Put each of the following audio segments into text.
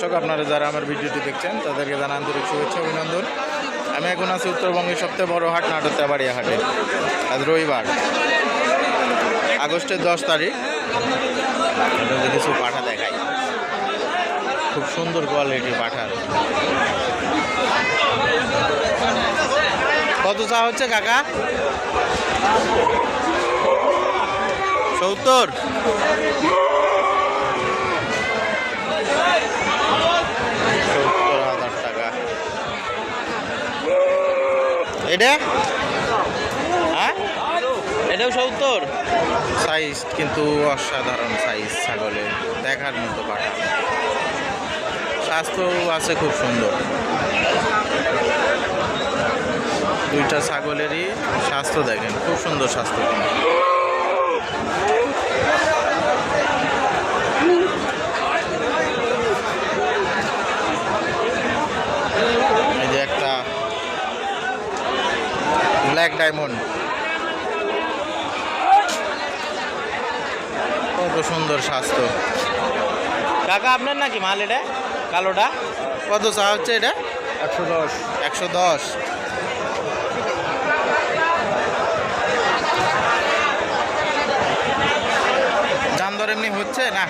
দর্শক, আপনারা যারা আমার ভিডিওটি দেখছেন, তাদেরকে জানা আন্তরিক শুভেচ্ছা, অভিনন্দন। আমি এখন আছি উত্তরবঙ্গের সবচেয়ে বড় হাট নাটকতাবাড়িয়া হাটে। আজ রবিবার, আগস্টের দশ তারিখ। কিছু পাঠা দেখাই। খুব সুন্দর কোয়ালিটির পাঠার কত চা হচ্ছে কাকা? সত্তর হাজার টাকা এটা? হ্যাঁ? এটাও সত্তর? সাইজ কিন্তু অসাধারণ সাইজ ছাগলের। দেখার মতো পাঠা স্বাস্থ্য আছে খুব সুন্দর। দুইটা ছাগলেরই স্বাস্থ্য দেখেন, খুব সুন্দর স্বাস্থ্য। কিন্তু এই যে একটা ব্ল্যাক ডায়মন্ড। কত সুন্দর স্বাস্থ্য। কাকা আপনার নাকি মাল এটা? কালোটা? কত চা হচ্ছে এটা? একশো দশ। একশো দশ। দর এমনি হচ্ছে না?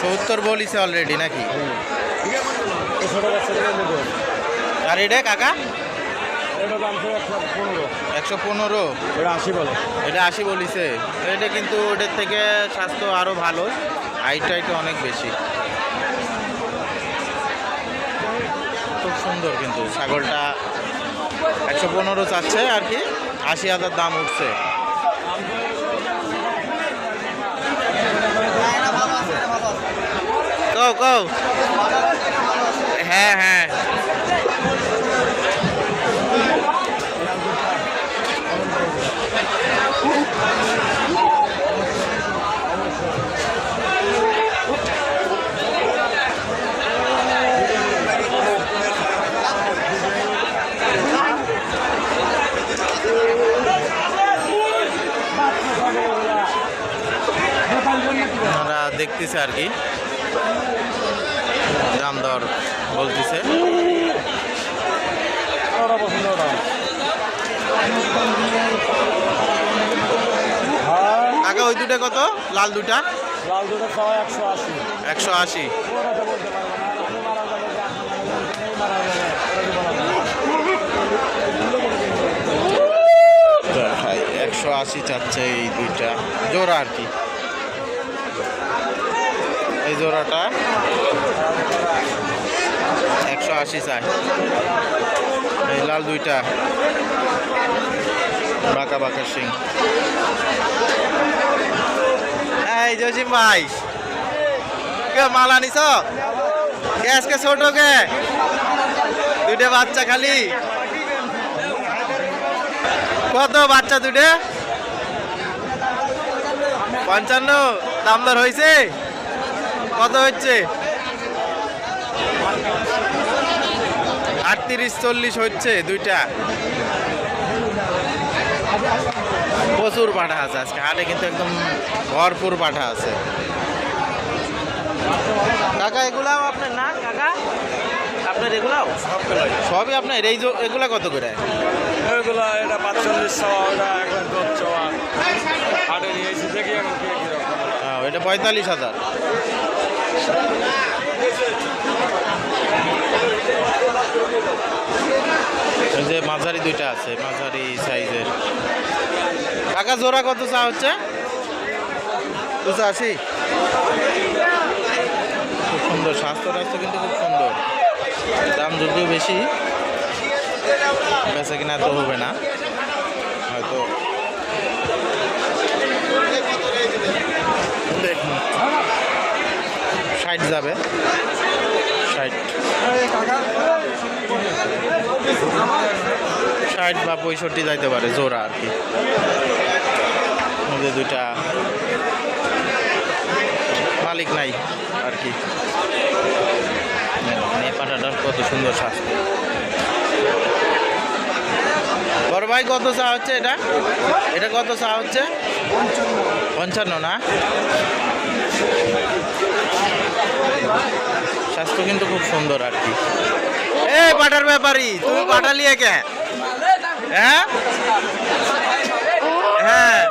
সত্তর করা বলিছে অলরেডি নাকি? আর এটা কাকা? এটা দাম ছিল একশো পনেরো। একশো পনেরো? এটা আশি বলে। এটা আশি বলিছে। এটা কিন্তু ওটার থেকে স্বাস্থ্য আরও ভালো। হাইট টাইট অনেক বেশি। খুব সুন্দর কিন্তু ছাগলটা। একশো পনেরো চাচ্ছে আর কি। আশি হাজার দাম উঠছে। কও কও। হ্যাঁ হ্যাঁ। আমরা দেখতেছি আর কি। দাম দর বলতেছে। ওটা হ্যাঁ। কাকা ওই দুটা কত? লাল দুটা লাল দুটো সবাই একশো আশি। একশো আশি? একশো আশি চাচ্ছে এই দুইটা। জোড়া আর কি। এই জোড়াটা একশো আশি চাই। এই লাল দুইটা। বাঁকা বাঁকা সিং এই জসিম ভাই কে মাল আনিস কে ছোট কে? দুইটা বাচ্চা খালি। কত বাচ্চা দুটে পঞ্চান্ন, দাম দর হয়েছে কত হচ্ছে? আটত্রিশ, চল্লিশ হচ্ছে দুইটা। প্রচুর পাঠা আছে আজকে। হাটে কিন্তু একদম ভরপুর পাঠা আছে। কাকা, এগুলাও আপনার না, কাকা? আপনার এগুলাও? সবই আপনার? এই এগুলা কত করে? এগুলো, এটা পাঁচচল্লিশ চাওয়া, ওটা এখন হাটে দেখি এখন এটা পঁয়তাল্লিশ হাজার। এই যে মাঝারি দুইটা আছে মাঝারি সাইজের। টাকা জোড়া কত চা হচ্ছে? পঁচাশি খুব সুন্দর স্বাস্থ্য টাস্থ্য কিন্তু খুব সুন্দর। দাম যদিও বেশি বেচা কিনা তো হবে না হয়তো দেখুন ষাট যাবে। ষাট। ষাট বা পঁয়ষট্টি যাইতে পারে, জোড়া আর কি। দুইটা মালিক নাই আর কি। মানে পাটাটার কত সুন্দর স্বাস্থ্য বড় ভাই, কত চা হচ্ছে এটা? এটা কত চা হচ্ছে? পঞ্চান্ন না? স্বাস্থ্য কিন্তু খুব সুন্দর আর কি। এ পাটার ব্যাপারই তুমি পাটালি একে হ্যাঁ? হ্যাঁ।